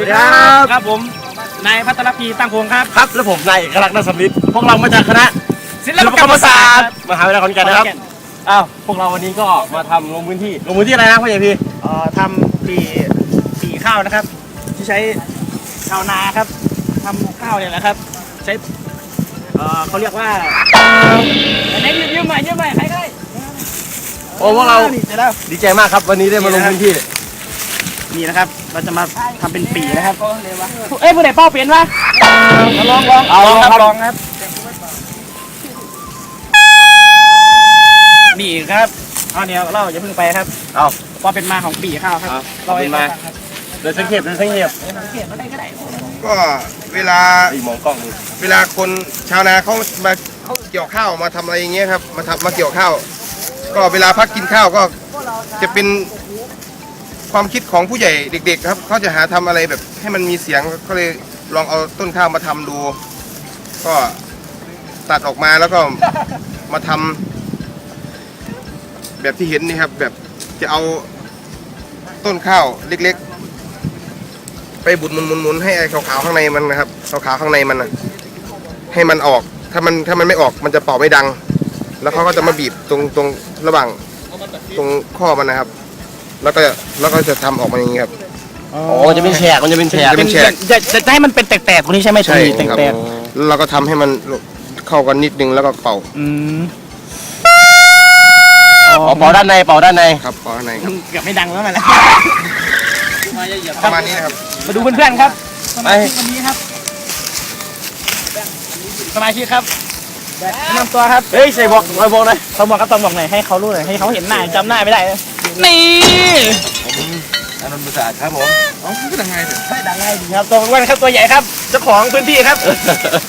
วัสดีครับครับผมนายพัทรพีตั้งพงศ์ครับครับ แล้วผมนายเอกลักษณ์นสมิทธิ์พวกเรามาจากคณะศิลศิลปปกกรรรรมมศาศาสสตตร์ร์มหาวิทยาลัยขอนแก่นนะครับอ้าวพวกเราวันนี้ก็มาทำลงพื้นที่ลงพื้นที่อะไรนะพ่อใหญ่พี่เอ่อทำปีปีข้าวนะครับ ที่ใช้ชาวนาครับทำข้าวเนี่ยแหละครับ ใช้เอ่อเขาเรียกว่าไหนๆยืมยืมใหม่ยืมใหม่ใครก็ได้โอ้พวกเรานี่เสร็จแล้วดีใจมากครับ วันนี้ได้มาลงพื้นที่ นี่นะครับ เราจะมาทำเป็นปีนะครับ เอ้ยผู้ใดเป้าเปลี่ยนวะมาลองลองเอาลองครับลองครับ นี่ครับเอาเดี๋ยวเราอย่าเพิ่งไปครับเอา ความเป็นมาของปีข้าวครับเอาความเป็นมาครับเดินสังเกตเดินสังเกตสังเกตก็ได้ก็ได้ก็เวลาไอ้มองกล้องนี่เวลาคนชาวนาเขามาเขาเกี่ยวข้าวมาทำอะไรอย่างเงี้ยครับมาทำมาเกี่ยวข้าว ก็เวลาพักกินข้าวก็จะเป็น ความคิดของผู้ใหญ่เด็ก ๆ ครับเขาจะหาทำอะไรแบบให้มันมีเสียงก็เลยลองเอาต้นข้าวมาทำดู ก็ตัดออกมาแล้วก็มาทำแบบที่เห็นนี่ครับ แบบจะเอาต้นข้าวเล็ก ๆ ไปบุดหมุนๆๆให้ไอ้ขาวๆข้างในมันนะครับขาวๆข้างในมันนะให้มันออกถ้ามันถ้ามันไม่ออกมันจะเป่าไม่ดัง แล้วเขาก็จะมาบีบตรงตรงระหว่างตรงข้อมันนะครับ แล้วก็แล้วก็จะทำออกมาอย่างนี้ครับโอ้มันจะเป็นแฉกมันจะเป็นแฉก จะเป็นแฉก จะจะจะให้มันเป็นแตกๆตรงนี้ใช่ไหมใช่ตรงนี้ครับแตกแล้วเราก็ทำให้มันเข้ากันนิดนึงแล้วก็เป่าๆอืมอ๋อเป่าด้านในเป่าด้านใน ครับเป่าข้างในครับเกือบไม่ดังแล้วนั่นแหละประมาณนี้นะครับ มาดูเพื่อนๆครับสไปมาชิกคนนี้ครับสมาชิกครับแนะนำตัวครับเฮ้ยใส่บอกใส่บอกเลยต้องบอกครับต้องบอกหน่อยให้เขารู้หน่อยให้เขาเห็นหน้าจำหน้าไม่ได้เลยนี่อนันต์ประสาทครับผมไม่ดังไงดีครับตัวอ้วนครับตัวใหญ่ครับเจ้าของพื้นที่ครับ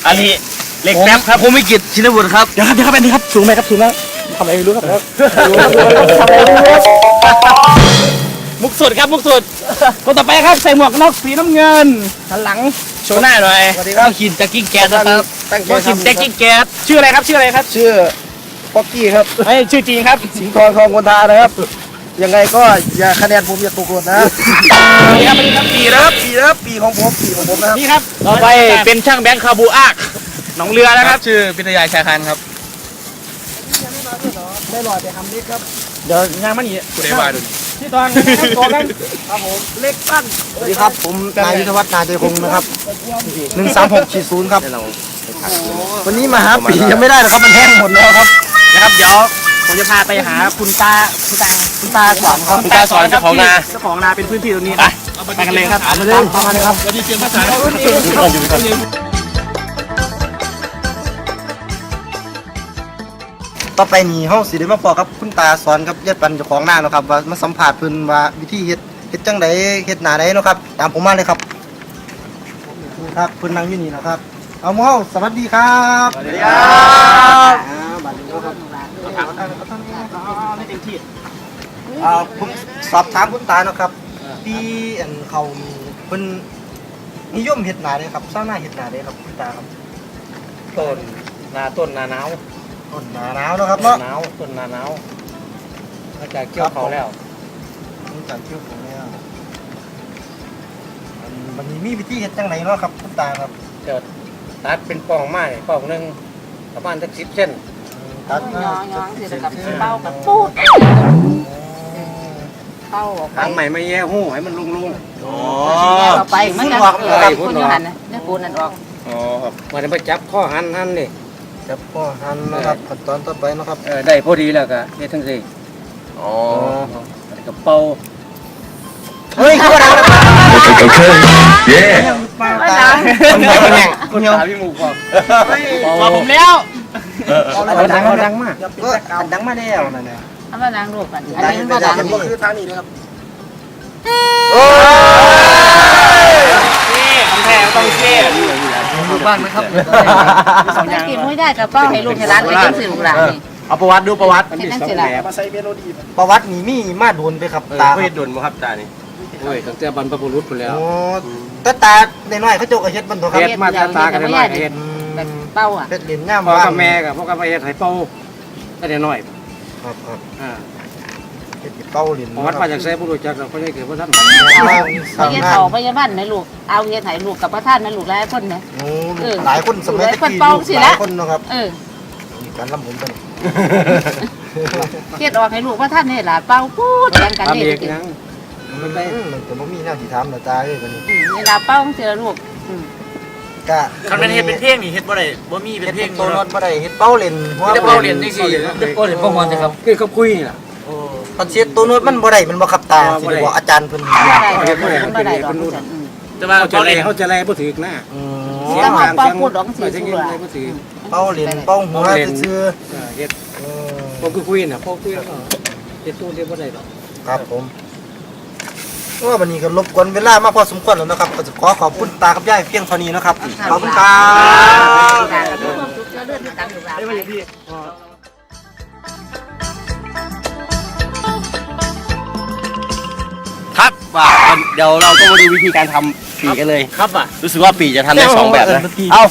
อันนี้เหล็กแป๊บครับผมไม่กิจชินบุตรครับเดี๋ยวครับเดี๋ยวครับเป็นครับสูงไหมครับสูงแล้วทำอะไรไม่รู้ครับรู้ครับรู้ครับทำอะไรไม่รู้ครับมุกสุดครับมุกสุดคนต่อไปครับใส่หมวกกันน็อกสีน้ำเงินหันหลังโชว์หน้าหน่อยสวัสดีครับขีดจากกิ้งแก๊สนะครับตั้งใจก็ขีดจากกิ้งแก๊สชื่ออะไรครับชื่ออะไรครับ ชื่อป๊อกกี้ครับไม่ชื่อจริงครับ สิงห์ทองทองคนทานะครับ ยังไงก็อย่าคะแนนผมอย่าตกกดนะนี่ครับนี่ครับปีนะครับปีนะครับปีของผมปีของผมนะครับนี่ครับต่อไปเป็นช่างแบงค์คาบูอากหนองเรือนะครับ ชื่อพิทยาชาคันครับได้ลอยไปทำเล็กครับ เดี๋ยวงานมันนี่คุณได้ว่าดูที่ตอนตอนนั้นครับผมเล็กปั้นสวัสดีครับ ผมนายยุทธวัฒน์นาใจคงนะครับหนึ่งสามหกขีดศูนย์ครับวันนี้มาหาปียังไม่ได้นะครับมันแห้งหมดแล้วครับนะครับเดี๋ยว ผมจะพาไปหาคุณตาคุณตาคุณตาสอนครับคุณตาสอนเจ้าของนา เจ้าของนาเป็นพื้นที่ตรงนี้ครับไปกันเลยครับมาเลยมาเลยครับวันนี้เตรียมภาษาต่อไปนี่เฮาสิได้มาพอกับคุณตาสอนกับญาติปันเจ้าของนาเนาะครับว่ามาสัมภาษณ์เพิ่นว่าวิธีเฮ็ดเฮ็ดจังไดเฮ็ดหน้าใดเนาะครับ ตามผมมาเลยครับครับเพิ่นนั่งอยู่นี่นะครับ เอาหมู่เฮาสวัสดีครับสวัสดีครับบัดนี้เนาะครับ ไม่เต็มที่อ่าผมสอบถามคุณตาเนาะครับที่อันเขานี่เพิ่นนิยมเฮ็ดหน้าใดครับชาวนาเฮ็ดหน้าใดครับคุณตาครับต้นนาต้นนาหนาวต้นหน้าหนาวเนาะครับเนาะหนาวต้นนาหนาวมาจากเกี่ยวเขาแล้วนี่จากเที่ยวของแล้วอันวันนี้มีวิธีเฮ็ดจังไดเนาะครับคุณตาครับเกิดตัดเป็นปล่องไม้ปล่องหนึ่งประมาณสักสิบเส้น ตัดย้มาอนย้อนสิกับเป้ากับปูดเป้าออกไปทางใหม่ไม่แย่หู้ให้มันลุงลุงอ๋อเอาไปมันจะออกเอนะอครับคุณยูหันนะนี่ปูนั่นออกอ๋อครับมันไปจับข้อหันหันนี่จับก็หั่นนะครับขั้นตอนต่อไปนะครับเออได้พอดีแล้วก็เฮ็ดทั้งสี่อ๋อกับเป่าเฮ้ยเข้ามาดังนะครับไม่ดังคนเหี่ยวคนแห้งคนเหี่ยวพี่หมูกรอบบอกผมแล้ว เอาดังเอาดังมากเอออันดังมาแล้วนั่นน่ะเอามาดังรูปกันอันนี้มาดังก็คือทางนี้นะครับนี่ของแท้ต้องเช่บ้านไหมครับสองอย่างกินไม่ได้กับเป้าให้ลูกให้ร้านไปกินสิลูกหลานนี่เอาประวัติดูประวัติเฮ็ดจังสิล่ะมาใส่เมโลดี้ประวัตินี่มีมาโดนไปครับตาเขาเฮ็ดนบ่ครับตานี่โอ้ยตั้งแต่บรรพบุรุษไปแล้วโอ้แต่ตาในน้อยเขาเจ้าก็เฮ็ดมันตัวครับเฮ็ดมาตาตากันในน้อยเฮ็ด แบบเป้าอะเฮ็ดเหรียญย่ามพ่อว่างกับแม่กับพ่อกับแม่เฮ็ดให้เป่าก็ได้น้อยครับครับอ่าเฮ็ดเป้าเหรียญวัดมาจากไซบุรุษจากเราก็ได้เกิดว่าท่านเอาเฮ็ดเขาพยาบาลไหมลูกเอาเฮ็ดให้ลูกกับประธานไหมลูกหลายคนไหมโอ้หลายคนสมัยตะกี้เป้าสิหละลายคนเนาะครับเออมีการลำผมกันเฮ็ดออกให้ลูกประธานนี่ล่ะเป้าพูดแทนกันทำนี่เอกอืยังมันได้มันจะบ่มีแนวสิถามหน้าตาเลยบัดนี้มเวลาเป้าเสียลูกอืม ก็คันเป็นเฮ็ดเป็นเพลงนี่เฮ็ดบ่ได้บ่มีเป็นเฮ็ดเพลเป็งนตัวรถบ่ได้เฮ็ดเป้าเหรียญหัวเฮ็ดเป้าเหรียญนี่สิโอ้เดี๋ยวพ่อมันจะครับ คือเขาคุยนี่แหละคอนเซ็ปต์ตัวโน้ตมันบ่ได้มันบ่ขับตาสิได้บอกอาจารย์เพิ่นบ่ได้ดอกมันบ่ได้ดอกมันจะอืมแต่ว่าเขาจะเขาไล่เล่นเขาจะไล่ผู้ถือหน้าอืเสียงมเขาเป้าพูดออกสิเสียงสู้ไล่ล่ะผู้ถือเป้าเหรียญเป้าหัวซื่อเฮ็ดๆเออพวกคือคุยน่ะพวกคุยก็เฮ็ดตู้เดียวบ่ได้ดอกครับผม ว่าวันนี้ก็รบกวนเวลามากพอสมควรแล้วนะครับก็จะขอขอบคุณตากับยายเพียงเท่านี้นะครับขอบคุณครับครับว่าเดี๋ยวเราก็มาดูวิธีการทำปีกกันเลย ครับอะรู้สึกว่าปีกจะทำได้สองแบบนะเอา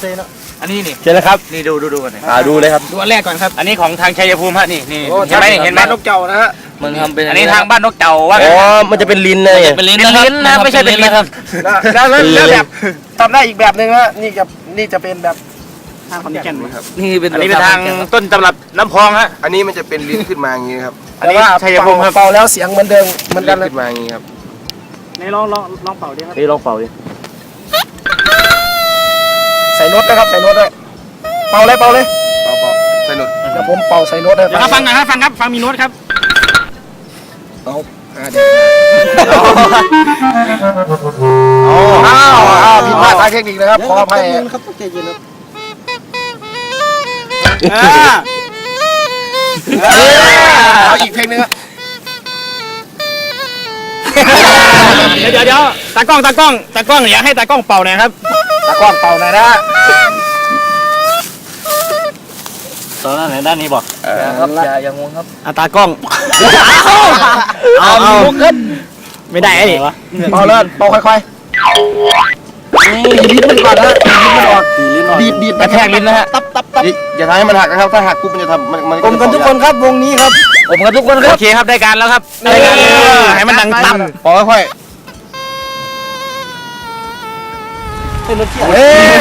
อันนี้นี่เชิญนะครับนี่ดูดูดูกันหน่อยอ่าดูเลยครับ ดูอันแรกก่อนครับ อันนี้ของทางชัยภูมิฮะนี่นี่โอ้เห็นไหมเห็นไหมบ้านนกเจ้านะฮะ มันทำเป็นอันนี้ทางบ้านนกเต่าว่าอ๋อ มันจะเป็นลิ้นเลยเป็นลิ้นนะลิ้นนะไม่ใช่เป็นลิ้นครับแล้วแล้วแล้วแบบทำได้อีกแบบหนึ่งฮะนี่จะนี่จะเป็นแบบทางคอนแก่นครับนี่เป็นอันนี้เป็นทางต้นตำรับน้ำพองฮะอันนี้มันจะเป็นลิ้นขึ้นมาอย่างนี้ครับอันนี้ชัยภูมิครับเป่าแล้วเสียงเหมือนเดิมเหมือนกัลิ้นนเลยขึ้นมาอย่างนี้ครับในลองลองลองเป่าดิครับนี่ลองเป่าดิใส่โน้ตนะครับใส่โน้ตด้วยเป่าเลยเป่าเลยเป่าๆใส่หนุดเดี๋ยวผมเป่าใส่โน้ตให้เดี๋ยวครับฟังหนะครับฟังครับฟังมีโน้ตครับ เอาอ่าเดี๋ยวอ้าวอ้าวผิดพลาดทางเทคนิคนะครับขออภัยครับต้องใจเย็นครับเอาอีกเพลงหนึงครับเดี๋ยวเดี๋ยวเดี๋ยวตากล้องตากล้องตากล้องอย่าให้ตากล้องเป่าหน่อยครับตากล้องเป่าหน่อยนะฮะ ตอนนั้นไหนด้านนี้บอกครับอย่าอย่างงงครับอะตากล้อง เอาเอาขึ้นไม่ได้ไอ้ดิเป่าเลยเป่าค่อยๆนี่ลิ้นมันก่อนนะลิ้นมันออกดีดดีดกระแทกลิ้นนะฮะตับตับตับอย่าทำให้มันหักนะครับ ถ้าหักปุ๊บมันจะทำมันมันกลมกันทุกคนครับวงนี้ครับผมกับทุกคนครับโอเคครับได้การแล้วครับได้การแล้วให้มันดังต่ำปอกค่อยเฮ้ย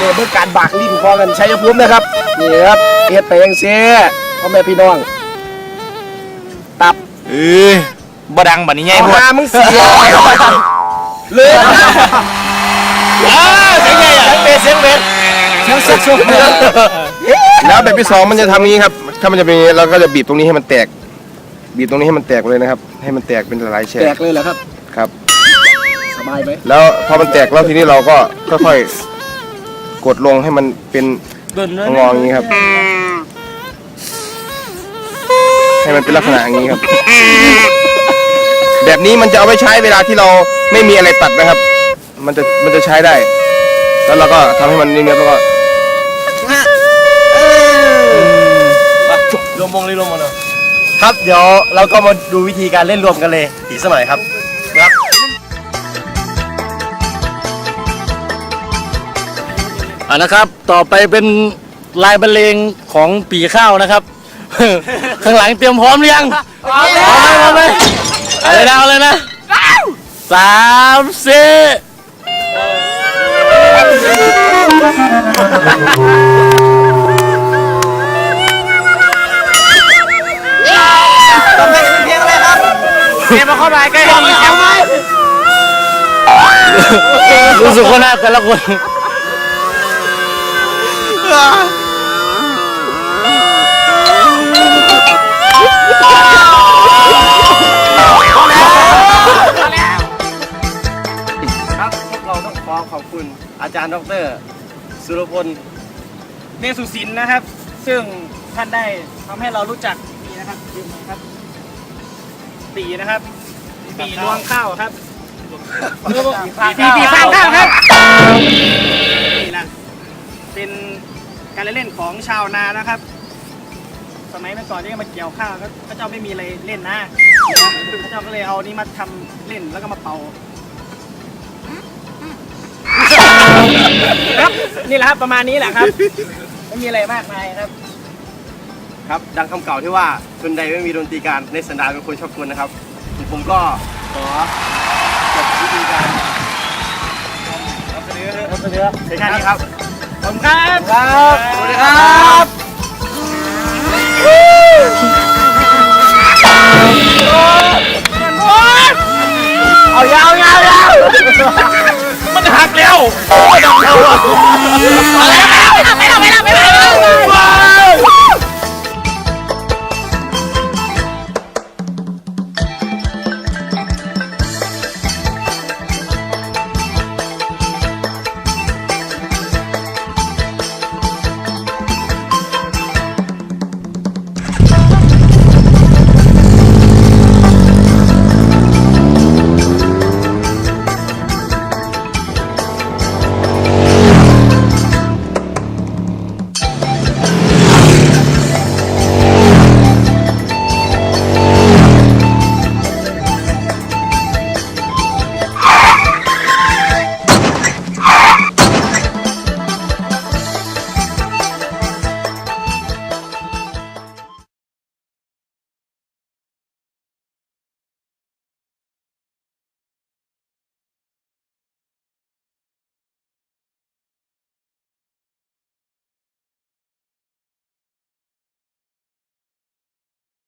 นี่เพื่อการบากลิ้นคอกันชัยภูมินะครับนี่ครับเฮ็ดไปยังเสียพ่อแม่พี่น้อง ตับเออบ่ดังบัดนี้ไงเอาพวกหามึงเสียเลยอ้าวเสียงใหญ่อะเบสเสียงเบสเสียงเซ็กซ์ๆแล้วแบบที่สองมันจะทำอย่างนี้ครับ ถ้ามันจะเป็นอย่างนี้เราก็จะบีบตรงนี้ให้มันแตก บีบตรงนี้ให้มันแตกเลยนะครับ ให้มันแตกเป็นหลายๆแฉแตกกเลยเหรอครับ ครับ สบายไหมแล้วพอมันแตกแล้วทีนี้เราก็ค่อยๆ กดลงให้มันเป็นงออย่างนี้ครับ ให้มันเป็นลักษณะอย่างนี้ครับ แบบนี้มันจะเอาไว้ใช้เวลาที่เราไม่มีอะไรตัดนะครับ มันจะมันจะใช้ได้ แล้วเราก็ทำให้มันเนียบๆแล้วก็รวมวงเลยรวมวงเลยครับ เดี๋ยวเราก็มาดูวิธีการเล่นรวมกันเลยอีกสักหน่อยครับครับ อ่านะครับ ต่อไปเป็นลายบรรเลงของปีข้าวนะครับ ข้างหลังเตรียมพร้อมหรือยังพร้อมพร้อมเลยเอาเลยนะเอาเลยนะสามสี่ต้องให้เป็นเพลงอะไรครับเกมมาเข้ามาใกล้ห้องแถวไหมรู้สึกว่าหน้าแต่ละคน ครับพวกเราต้องขอขอบคุณอาจารย์ดร สุรพลเนสุสินนะครับ ซึ่งท่านได้ทำให้เรารู้จักนี่นะครับยืมหน่อยครับตีนะครับปีรวงข้าวครับปีปีฟางข้าวครับนี่นะเป็น การเล่นของชาวนานะครับ สมัยเมื่อก่อนที่มาเกี่ยวข้าวก็ก็เจ้าไม่มีอะไรเล่นนะพระเจ้าก็เลยเอานี่มาทำเล่นแล้วก็มาเป่าครับนี่แหละครับประมาณนี้แหละครับไม่มีอะไรมากมายครับ ครับดังคำเก่าที่ว่าคนใดไม่มีดนตรีการในสันดานเป็นคนชอบกวนนะครับ ผมก็ขอจบวิธีการรับเสนอรับเสนอในชาตินี้ครับ ขอบครับครับสวัสดีครับเอายาวยาวยาวมันหักแล้วโม่ต้องเอาอะ ไม่ทำไม่ทำ